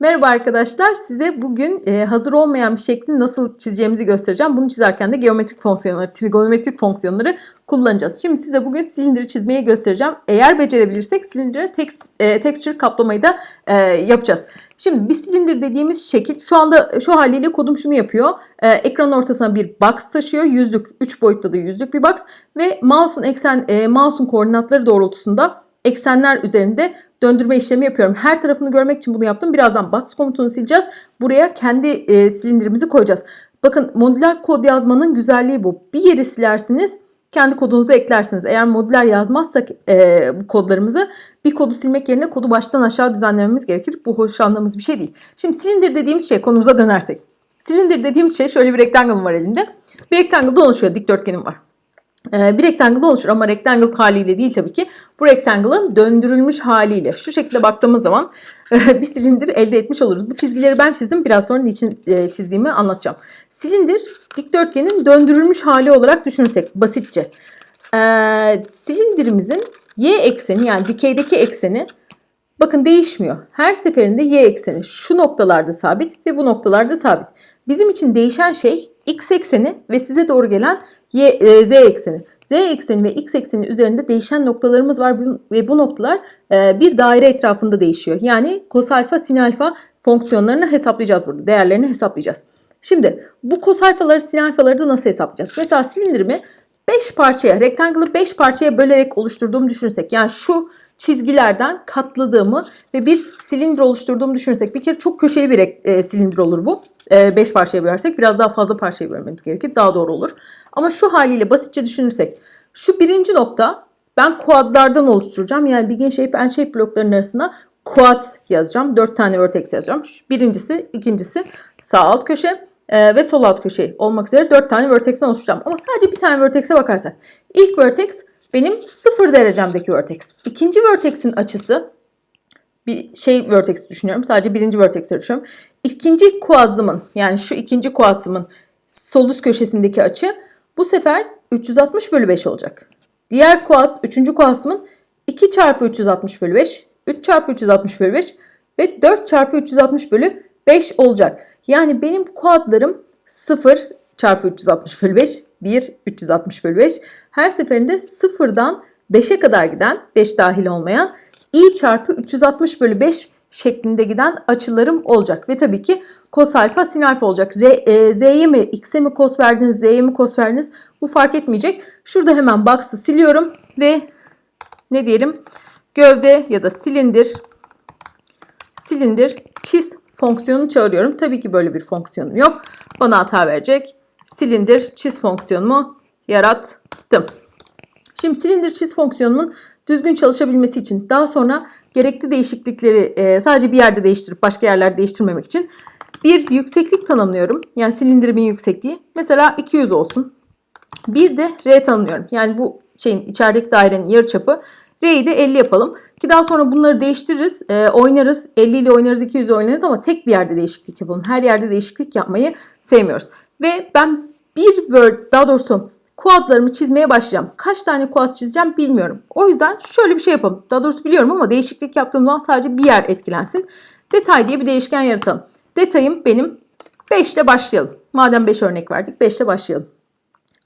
Merhaba arkadaşlar. Size bugün e, hazır olmayan bir şekli nasıl çizeceğimizi göstereceğim. Bunu çizerken de geometrik fonksiyonları, trigonometrik fonksiyonları kullanacağız. Şimdi size bugün silindiri çizmeyi göstereceğim. Eğer becerebilirsek silindire text, e, texture kaplamayı da e, yapacağız. Şimdi bir silindir dediğimiz şekil şu anda şu haliyle kodum şunu yapıyor. E, ekranın ortasına bir box taşıyor. Yüzlük, 3 boyutta da yüzlük bir box ve mouse'un eksen e, mouse'un koordinatları doğrultusunda eksenler üzerinde döndürme işlemi yapıyorum. Her tarafını görmek için bunu yaptım. Birazdan box komutunu sileceğiz. Buraya kendi e, silindirimizi koyacağız. Bakın modüler kod yazmanın güzelliği bu. Bir yeri silersiniz kendi kodunuzu eklersiniz. Eğer modüler yazmazsak e, bu kodlarımızı bir kodu silmek yerine kodu baştan aşağı düzenlememiz gerekir. Bu hoşlandığımız bir şey değil. Şimdi silindir dediğimiz şey konumuza dönersek. Silindir dediğimiz şey şöyle bir rectangle var elinde. Bir rectangle'da oluşuyor. Dikdörtgenim var. Ee, bir rectangle oluşur ama rectangle haliyle değil tabii ki. Bu rectangle'ın döndürülmüş haliyle. Şu şekilde baktığımız zaman bir silindir elde etmiş oluruz. Bu çizgileri ben çizdim. Biraz sonra niçin e, çizdiğimi anlatacağım. Silindir dikdörtgenin döndürülmüş hali olarak düşünürsek basitçe. Ee, silindirimizin y ekseni yani dikeydeki ekseni bakın değişmiyor. Her seferinde y ekseni şu noktalarda sabit ve bu noktalarda sabit. Bizim için değişen şey x ekseni ve size doğru gelen y, e, z ekseni. Z ekseni ve x ekseni üzerinde değişen noktalarımız var ve bu noktalar e, bir daire etrafında değişiyor. Yani kos alfa sin alfa fonksiyonlarını hesaplayacağız burada. Değerlerini hesaplayacağız. Şimdi bu kos alfaları sin alfaları da nasıl hesaplayacağız? Mesela silindirimi 5 parçaya, rektangle'ı 5 parçaya bölerek oluşturduğumu düşünsek. Yani şu çizgilerden katladığımı ve bir silindir oluşturduğumu düşünürsek bir kere çok köşeli bir e, silindir olur bu. 5 e, parçaya bölersek biraz daha fazla parçaya bölmemiz gerekir. Daha doğru olur. Ama şu haliyle basitçe düşünürsek şu birinci nokta ben kuadlardan oluşturacağım. Yani begin shape and shape bloklarının arasına quad yazacağım. 4 tane vertex yazacağım. Birincisi, ikincisi sağ alt köşe e, ve sol alt köşe olmak üzere 4 tane vertex'ten oluşturacağım. Ama sadece bir tane vertex'e bakarsak. ilk vertex benim sıfır derecemdeki vertex. İkinci vertex'in açısı bir şey vertex düşünüyorum. Sadece birinci vertex'i düşünüyorum. İkinci kuadsımın yani şu ikinci kuadsımın sol üst köşesindeki açı bu sefer 360 bölü 5 olacak. Diğer kuads, üçüncü kuadsımın 2 çarpı 360 bölü 5, 3 çarpı 360 bölü 5 ve 4 çarpı 360 bölü 5 olacak. Yani benim kuadlarım 0 çarpı 360 bölü 5, 1, 360 bölü 5. Her seferinde sıfırdan 5'e kadar giden, 5 dahil olmayan i çarpı 360 bölü 5 şeklinde giden açılarım olacak. Ve tabii ki kos alfa sin alfa olacak. R, e, Z'ye mi X'e mi kos verdiniz Z'ye mi kos verdiniz bu fark etmeyecek. Şurada hemen box'ı siliyorum ve ne diyelim gövde ya da silindir silindir çiz fonksiyonunu çağırıyorum. Tabii ki böyle bir fonksiyonum yok. Bana hata verecek. Silindir çiz fonksiyonumu yarattım. Şimdi silindir çiz fonksiyonumun düzgün çalışabilmesi için daha sonra gerekli değişiklikleri e, sadece bir yerde değiştirip başka yerlerde değiştirmemek için bir yükseklik tanımlıyorum. Yani silindirimin yüksekliği. Mesela 200 olsun. Bir de R tanımlıyorum. Yani bu şeyin içerideki dairenin yarıçapı. R'yi de 50 yapalım. Ki daha sonra bunları değiştiririz, e, oynarız. 50 ile oynarız, 200 ile oynarız ama tek bir yerde değişiklik yapalım. Her yerde değişiklik yapmayı sevmiyoruz. Ve ben bir word, daha doğrusu kuadlarımı çizmeye başlayacağım. Kaç tane kuad çizeceğim bilmiyorum. O yüzden şöyle bir şey yapalım. Daha doğrusu biliyorum ama değişiklik yaptığım zaman sadece bir yer etkilensin. Detay diye bir değişken yaratalım. Detayım benim 5 ile başlayalım. Madem 5 örnek verdik 5 ile başlayalım.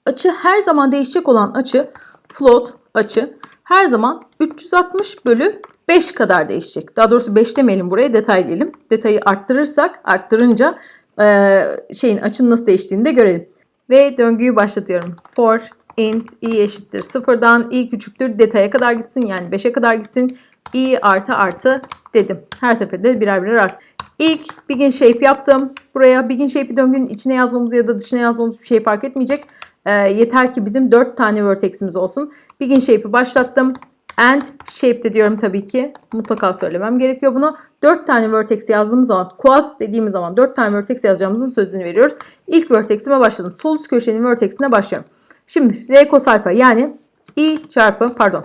Açı her zaman değişecek olan açı float açı her zaman 360 bölü 5 kadar değişecek. Daha doğrusu 5 demeyelim buraya detay diyelim. Detayı arttırırsak arttırınca e, şeyin açının nasıl değiştiğini de görelim. Ve döngüyü başlatıyorum. For int i eşittir sıfırdan i küçüktür detaya kadar gitsin yani 5'e kadar gitsin. i artı artı dedim. Her seferinde birer birer artsın. İlk begin shape yaptım. Buraya begin shape'i döngünün içine yazmamız ya da dışına yazmamız bir şey fark etmeyecek. E, yeter ki bizim 4 tane vertex'imiz olsun. Begin shape'i başlattım. And shape de diyorum tabii ki. Mutlaka söylemem gerekiyor bunu. 4 tane vertex yazdığımız zaman, quads dediğimiz zaman 4 tane vertex yazacağımızın sözünü veriyoruz. İlk vertex'ime başladım. Sol üst köşenin vertex'ine başlıyorum. Şimdi r cos alfa yani i çarpı pardon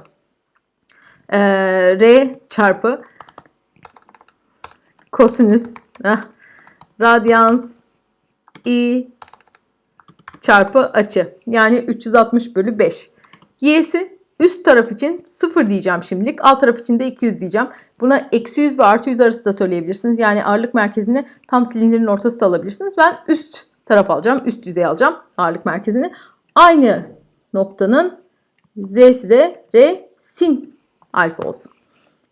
ee, r çarpı kosinüs heh, radyans i çarpı açı. Yani 360 bölü 5. Y'si Üst taraf için 0 diyeceğim şimdilik. Alt taraf için de 200 diyeceğim. Buna eksi 100 ve artı 100 arası da söyleyebilirsiniz. Yani ağırlık merkezini tam silindirin ortası da alabilirsiniz. Ben üst taraf alacağım. Üst yüzey alacağım ağırlık merkezini. Aynı noktanın z'si de r sin alfa olsun.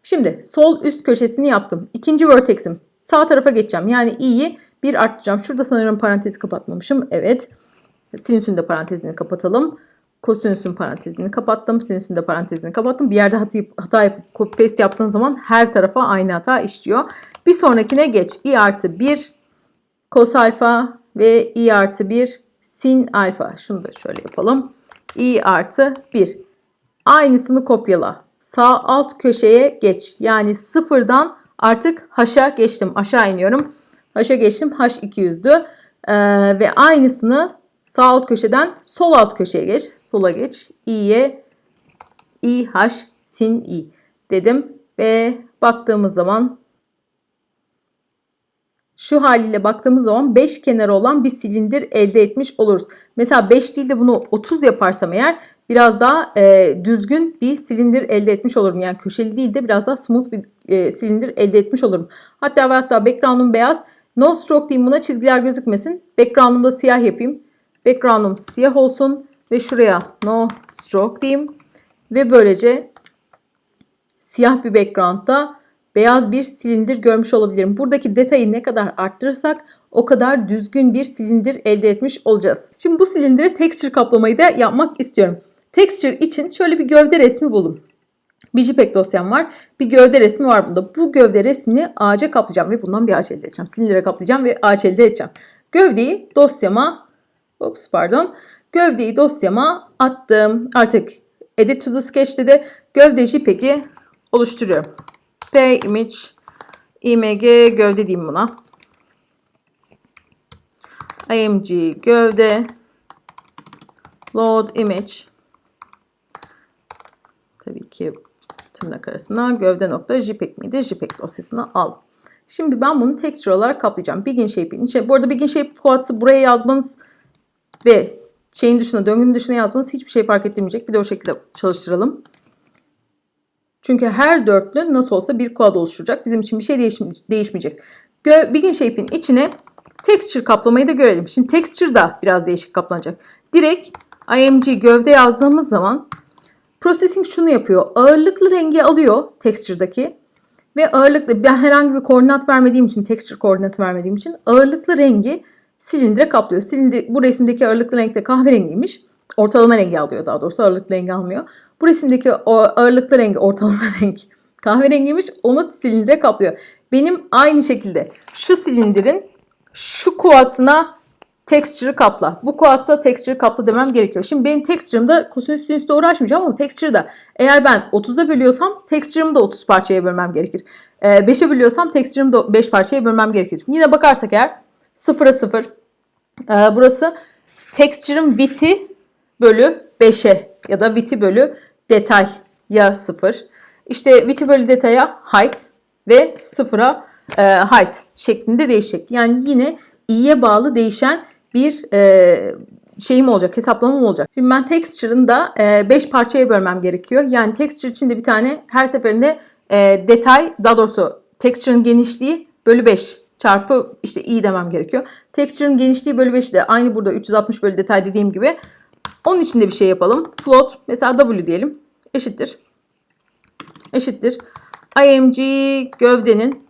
Şimdi sol üst köşesini yaptım. İkinci vertex'im. Sağ tarafa geçeceğim. Yani i'yi 1 arttıracağım. Şurada sanırım parantezi kapatmamışım. Evet. Sinüsün de parantezini kapatalım. Kosinüsün parantezini kapattım. Sinüsün de parantezini kapattım. Bir yerde hata, hata yapıp copy paste yaptığın zaman her tarafa aynı hata işliyor. Bir sonrakine geç. i artı 1 kos alfa ve i artı 1 sin alfa. Şunu da şöyle yapalım. i artı 1. Aynısını kopyala. Sağ alt köşeye geç. Yani sıfırdan artık h'a geçtim. Aşağı iniyorum. H'a geçtim. h 200'dü. Ee, ve aynısını sağ alt köşeden sol alt köşeye geç. Sola geç. i'ye i h sin i dedim. Ve baktığımız zaman şu haliyle baktığımız zaman 5 kenarı olan bir silindir elde etmiş oluruz. Mesela 5 değil de bunu 30 yaparsam eğer biraz daha e, düzgün bir silindir elde etmiş olurum. Yani köşeli değil de biraz daha smooth bir e, silindir elde etmiş olurum. Hatta ve hatta background'um beyaz. No stroke diyeyim buna çizgiler gözükmesin. Background'um da siyah yapayım. Background'um siyah olsun ve şuraya no stroke diyeyim. Ve böylece siyah bir background'da beyaz bir silindir görmüş olabilirim. Buradaki detayı ne kadar arttırırsak o kadar düzgün bir silindir elde etmiş olacağız. Şimdi bu silindire texture kaplamayı da yapmak istiyorum. Texture için şöyle bir gövde resmi buldum. Bir JPEG dosyam var. Bir gövde resmi var bunda. Bu gövde resmini ağaca kaplayacağım ve bundan bir ağaç elde edeceğim. Silindire kaplayacağım ve ağaç elde edeceğim. Gövdeyi dosyama, ops pardon, gövdeyi dosyama attım. Artık Edit to the Sketch'te de gövde JPEG'i oluşturuyorum. P image img gövde diyeyim buna. img gövde load image tabii ki tırnak arasına gövde nokta jpeg miydi? jpeg dosyasını al. Şimdi ben bunu texture olarak kaplayacağım. Begin shape'in içine. Bu arada begin shape quote'sı buraya yazmanız ve şeyin dışına, döngünün dışına yazmanız hiçbir şey fark ettirmeyecek. Bir de o şekilde çalıştıralım. Çünkü her dörtlü nasıl olsa bir quad oluşturacak. Bizim için bir şey değişmeyecek. Gö Begin Shape'in içine texture kaplamayı da görelim. Şimdi texture da biraz değişik kaplanacak. Direkt img gövde yazdığımız zaman processing şunu yapıyor. Ağırlıklı rengi alıyor texture'daki ve ağırlıklı ben herhangi bir koordinat vermediğim için texture koordinatı vermediğim için ağırlıklı rengi silindire kaplıyor. Silindir bu resimdeki ağırlıklı renk de kahverengiymiş. Ortalama rengi alıyor daha doğrusu ağırlıklı rengi almıyor. Bu resimdeki o ağırlıklı rengi ortalama renk kahverengiymiş. Onu silindire kaplıyor. Benim aynı şekilde şu silindirin şu kuatsına texture'ı kapla. Bu kuatsa texture'ı kapla demem gerekiyor. Şimdi benim texture'ımda kosinüs sinüsle uğraşmayacağım ama texture'da eğer ben 30'a bölüyorsam texture'ımı da 30 parçaya bölmem gerekir. 5'e bölüyorsam texture'ımı da 5 parçaya bölmem gerekir. Yine bakarsak eğer 0'a 0 burası texture'ın width'i bölü 5'e ya da width'i bölü detay ya 0. İşte width'i bölü detaya height ve 0'a e, height şeklinde değişecek. Yani yine i'ye bağlı değişen bir e, şeyim olacak, hesaplamam olacak. Şimdi ben texture'ın da 5 e, parçaya bölmem gerekiyor. Yani texture için de bir tane her seferinde e, detay, daha doğrusu texture'ın genişliği bölü 5 çarpı işte i demem gerekiyor. Texture'ın genişliği bölü 5 de aynı burada 360 bölü detay dediğim gibi. Onun için de bir şey yapalım. Float mesela w diyelim eşittir. Eşittir. img gövdenin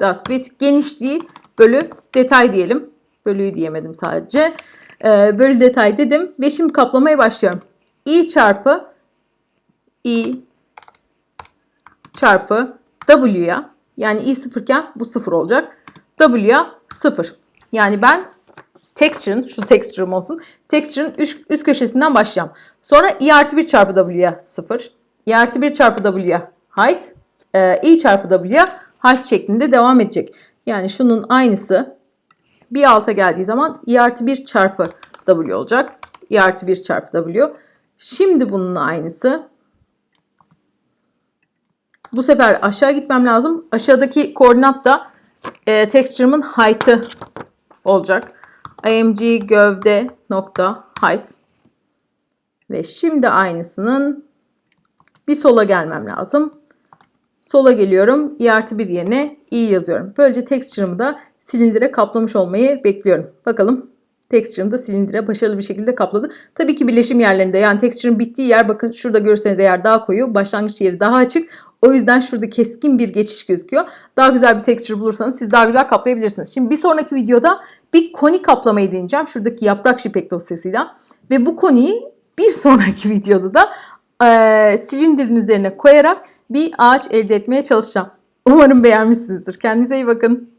dot width genişliği bölü detay diyelim. Bölüyü diyemedim sadece. Ee, bölü detay dedim ve şimdi kaplamaya başlıyorum. i çarpı i çarpı w'ya yani i sıfırken bu sıfır olacak. W'ya sıfır. Yani ben texture'ın, şu texture'ım olsun. Texture'ın üst, üst köşesinden başlayacağım. Sonra i artı 1 çarpı w'ya 0. i artı 1 çarpı w'ya height. E, i çarpı w'ya height şeklinde devam edecek. Yani şunun aynısı bir alta geldiği zaman i artı 1 çarpı w olacak. i artı 1 çarpı w. Şimdi bunun aynısı. Bu sefer aşağı gitmem lazım. Aşağıdaki koordinat da e, texture'ımın height'ı olacak img gövde nokta height ve şimdi aynısının Bir sola gelmem lazım. Sola geliyorum. i artı 1 yerine i yazıyorum. Böylece texture'ımı da silindire kaplamış olmayı bekliyorum. Bakalım texture'ım da silindire başarılı bir şekilde kapladı. Tabii ki birleşim yerlerinde yani texture'ın bittiği yer bakın şurada görürseniz eğer daha koyu başlangıç yeri daha açık. O yüzden şurada keskin bir geçiş gözüküyor. Daha güzel bir texture bulursanız siz daha güzel kaplayabilirsiniz. Şimdi bir sonraki videoda bir koni kaplamayı deneyeceğim. Şuradaki yaprak şipek dosyasıyla. Ve bu koniyi bir sonraki videoda da eee silindirin üzerine koyarak bir ağaç elde etmeye çalışacağım. Umarım beğenmişsinizdir. Kendinize iyi bakın.